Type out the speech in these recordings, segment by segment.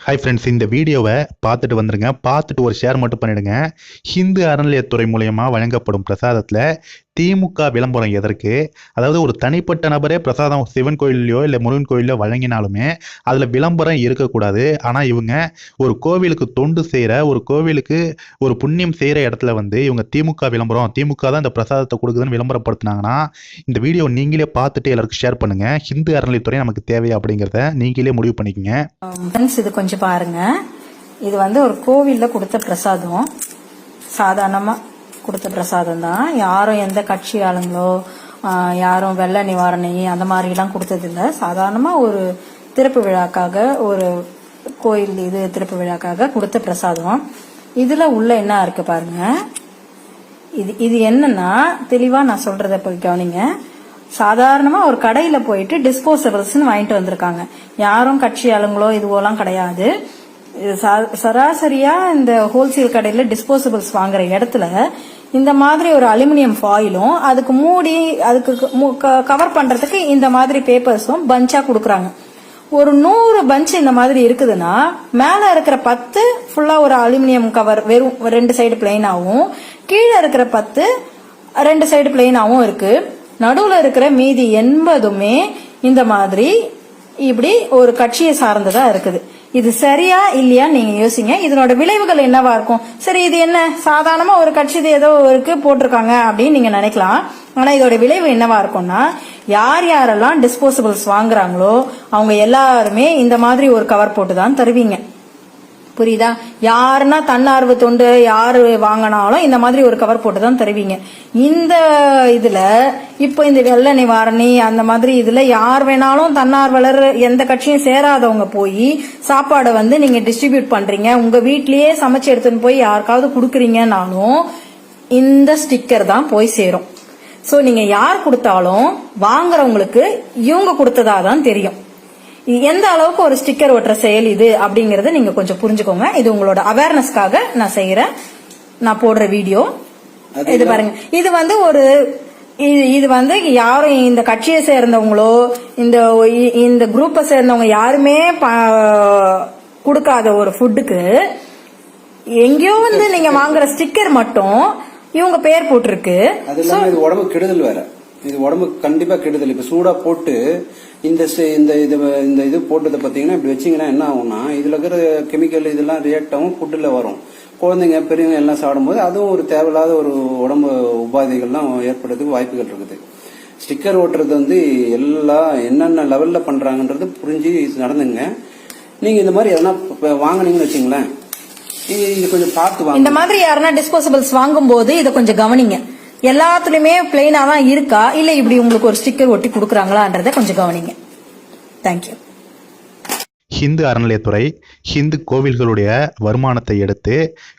Hi friends இந்த வீடியோவை பார்த்துட்டு வந்துடுங்க பார்த்துட்டு ஒரு ஷேர் மட்டும் பண்ணிவிடுங்க ஹிந்து அறநிலையத்துறை மூலயமா வழங்கப்படும் பிரசாதத்தில் திமுக விளம்பரம் எதற்கு? அதாவது ஒரு தனிப்பட்ட நபரே பிரசாதம் சிவன் கோயிலையோ இல்லை முருகன் கோயிலையோ வழங்கினாலுமே அதில் விளம்பரம் இருக்கக்கூடாது. ஆனால் இவங்க ஒரு கோவிலுக்கு தொண்டு செய்கிற ஒரு கோவிலுக்கு ஒரு புண்ணியம் செய்கிற இடத்துல வந்து இவங்க திமுக விளம்பரம் திமுக தான் இந்த பிரசாதத்தை கொடுக்குதுன்னு விளம்பரப்படுத்தினாங்கன்னா இந்த வீடியோ நீங்களே பார்த்துட்டு எல்லாருக்கும் ஷேர் பண்ணுங்கள் ஹிந்து அறநிலைத்துறை நமக்கு தேவை அப்படிங்கிறத நீங்களே முடிவு பண்ணிக்கங்க. இது கொஞ்சம் பாருங்க. இது வந்து ஒரு கோவிலில் கொடுத்த பிரசாதம். சாதாரணமாக கொடுத்த பிரசாதம் தான் யாரும் எந்த கட்சி ஆளுங்களோ யாரும் வெள்ள நிவாரணி அந்த மாதிரிலாம் கொடுத்தது இல்லை சாதாரணமாக ஒரு திறப்பு விழாக்காக ஒரு கோயில் இது திறப்பு விழாக்காக கொடுத்த பிரசாதம். இதில் உள்ள என்ன இருக்கு பாருங்க. இது இது என்னன்னா தெளிவாக நான் சொல்றத போய் கவனிங்க. சாதாரணமாக ஒரு கடையில் போயிட்டு டிஸ்போசபிள்ஸ்னு வாங்கிட்டு வந்திருக்காங்க. யாரும் கட்சி ஆளுங்களோ இதுவோலாம் கிடையாது. சராசரியா இந்த ஹோல்சேல் கடையில டிஸ்போசபிள்ஸ் வாங்குற இடத்துல இந்த மாதிரி ஒரு அலுமினியம் ஃபாயிலும் அதுக்கு மூடி அதுக்கு கவர் பண்றதுக்கு இந்த மாதிரி பேப்பர்ஸும் பஞ்சா கொடுக்குறாங்க. ஒரு நூறு பஞ்ச் இந்த மாதிரி இருக்குதுன்னா மேல இருக்கிற பத்து ஃபுல்லா ஒரு அலுமினியம் கவர் வெறும் ரெண்டு சைடு பிளெயினாவும் கீழே இருக்கிற பத்து ரெண்டு சைடு பிளெயினாவும் இருக்கு. நடுவுல இருக்கிற மீதி எண்பதுமே இந்த மாதிரி இப்படி ஒரு கட்சியை சார்ந்ததா இருக்குது. இது சரியா இல்லையா நீங்க யோசிங்க. இதனோட விளைவுகள் என்னவா இருக்கும்? சரி இது என்ன? சாதாரணமா ஒரு கட்சி இது ஏதோ இருக்கு போட்டிருக்காங்க அப்படின்னு நீங்க நினைக்கலாம். ஆனா இதோட விளைவு என்னவா இருக்கும்னா யார் யாரெல்லாம் டிஸ்போசபிள்ஸ் வாங்குறாங்களோ அவங்க எல்லாருமே இந்த மாதிரி ஒரு கவர் போட்டு தான் தருவீங்க. புரியுதா? யாருன்னா தன்னார்வ தொண்டு யாரு வாங்கினாலும் இந்த மாதிரி ஒரு கவர் போட்டு தான் தருவீங்க. இந்த இதுல இப்போ இந்த வெள்ள நிவாரணி அந்த மாதிரி இதுல யார் வேணாலும் தன்னார்வலர் எந்த கட்சியும் சேராதவங்க போய் சாப்பாடை வந்து நீங்க டிஸ்ட்ரிபியூட் பண்றீங்க. உங்க வீட்லயே சமைச்சு எடுத்துன்னு போய் யாருக்காவது கொடுக்குறீங்கனாலும் இந்த ஸ்டிக்கர் தான் போய் சேரும். சோ நீங்க யார் கொடுத்தாலும் வாங்குறவங்களுக்கு இவங்க கொடுத்ததா தான் தெரியும். எந்த அளவுக்கு ஒரு ஸ்டிக்கர் ஒட்டுற செயல் இது அப்படிங்கறத நீங்க கொஞ்சம் புரிஞ்சுக்கோங்க. இது உங்களோட அவேர்னஸ்க்காக நான் செய்யறேன் நான் போடுற வீடியோ இது பாருங்க. இது வந்து ஒரு இது இது வந்து யாரும் இந்த கட்சியை சேர்ந்தவங்களோ இந்த இந்த குரூப்பை சேர்ந்தவங்க யாருமே கொடுக்காத ஒரு ஃபுட்டுக்கு எங்கேயோ வந்து நீங்க வாங்குற ஸ்டிக்கர் மட்டும் இவங்க பேர் போட்டிருக்கு. உடம்பு கெடுதல் வேற. இது உடம்பு கண்டிப்பா கெடுதல். இப்ப சூடா போட்டு இந்த இந்த இது இந்த இது போட்டதை பாத்தீங்கன்னா இப்படி வச்சீங்கன்னா என்ன ஆகும்னா இதுல இருக்கிற கெமிக்கல் இதெல்லாம் ரியாக்ட் ஆகும் ஃபுட்டுல வரும். குழந்தைங்க பெரியவங்க எல்லாம் சாப்பிடும்போது அதுவும் ஒரு தேவையில்லாத ஒரு உடம்பு உபாதைகள்லாம் ஏற்படுறதுக்கு வாய்ப்புகள் இருக்குது. ஸ்டிக்கர் ஓட்டுறது வந்து எல்லா என்னென்ன லெவல்ல பண்றாங்கன்றது புரிஞ்சு நடந்துங்க. நீங்க இந்த மாதிரி எதனா வாங்குனீங்கன்னு வச்சுங்களேன் இது இது கொஞ்சம் பார்த்து வாங்க இந்த மாதிரி யாருன்னா டிஸ்போசபிள்ஸ் வாங்கும்போது இதை கொஞ்சம் கவனிங்க. எல்லாத்துலயுமே பிளெயினா தான் இருக்கா? இல்ல இப்படி உங்களுக்கு ஒரு ஸ்டிக்கர் ஒட்டி கொடுக்குறாங்களான்றத கொஞ்சம் கவனிங்க. தேங்க்யூ ஹிந்து அறநிலையத்துறை ஹிந்து கோவில்களுடைய வருமானத்தை எடுத்து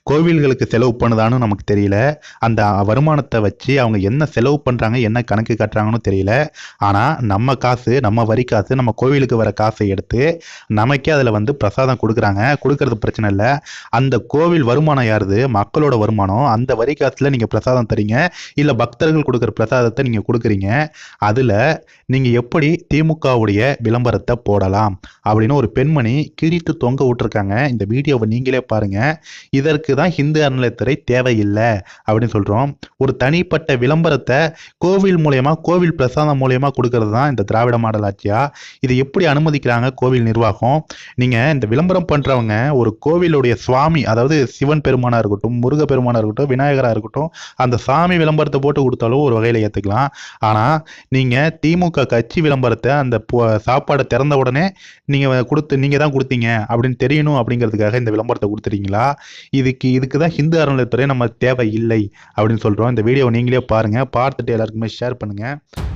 கோவில்களுக்கு செலவு பண்ணுதான்னு நமக்கு தெரியல. அந்த வருமானத்தை வச்சு அவங்க என்ன செலவு பண்ணுறாங்க என்ன கணக்கு கட்டுறாங்கன்னு தெரியல. ஆனால் நம்ம காசு நம்ம வரி காசு நம்ம கோவிலுக்கு வர காசை எடுத்து நமக்கே அதில் வந்து பிரசாதம் கொடுக்குறாங்க. கொடுக்கறது பிரச்சனை இல்லை. அந்த கோவில் வருமானம் யாருது? மக்களோட வருமானம். அந்த வரி காசில் நீங்கள் பிரசாதம் தரீங்க. இல்லை பக்தர்கள் கொடுக்குற பிரசாதத்தை நீங்கள் கொடுக்குறீங்க. அதில் நீங்கள் எப்படி திமுகவுடைய விளம்பரத்தை போடலாம்? அப்படின்னு ஒரு பெண்மணி கிழித்து தொங்க விட்டுருக்காங்க. இந்த வீடியோவை நீங்களே பாருங்க. இதற்கு தான் ஹிந்து அறநிலையத்துறை தேவையில்லை அப்படின்னு சொல்கிறோம் ஒரு தனிப்பட்ட விளம்பரத்தை கோவில் மூலயமா கோவில் பிரசாதம் மூலயமா கொடுக்கறது தான் இந்த திராவிட மாடல் ஆட்சியா? இது எப்படி அனுமதிக்கிறாங்க கோவில் நிர்வாகம்? நீங்கள் இந்த விளம்பரம் பண்ணுறவங்க ஒரு கோவிலுடைய சுவாமி அதாவது சிவன் பெருமானா இருக்கட்டும் முருக பெருமானா இருக்கட்டும் விநாயகராக இருக்கட்டும் அந்த சாமி விளம்பரத்தை போட்டு கொடுத்தாலும் ஒரு வகையில் ஏற்றுக்கலாம் ஆனால் நீங்கள் திமுக கட்சி விளம்பரத்தை அந்த பொ- சாப்பாடை திறந்த உடனே நீங்கள் கொடுத்து நீங்கள் தான் கொடுத்தீங்க அப்படின்னு தெரியணும் அப்படிங்கிறதுக்காக இந்த விளம்பரத்தை கொடுத்துறீங்களா இதுக்கு இதுக்கு தான் ஹிந்து அறநிலையத்துறை நம்ம தேவை இல்லை அப்படின்னு சொல்கிறோம் இந்த வீடியோவை நீங்களே பாருங்கள் பார்த்துட்டு எல்லாருக்குமே ஷேர் பண்ணுங்கள்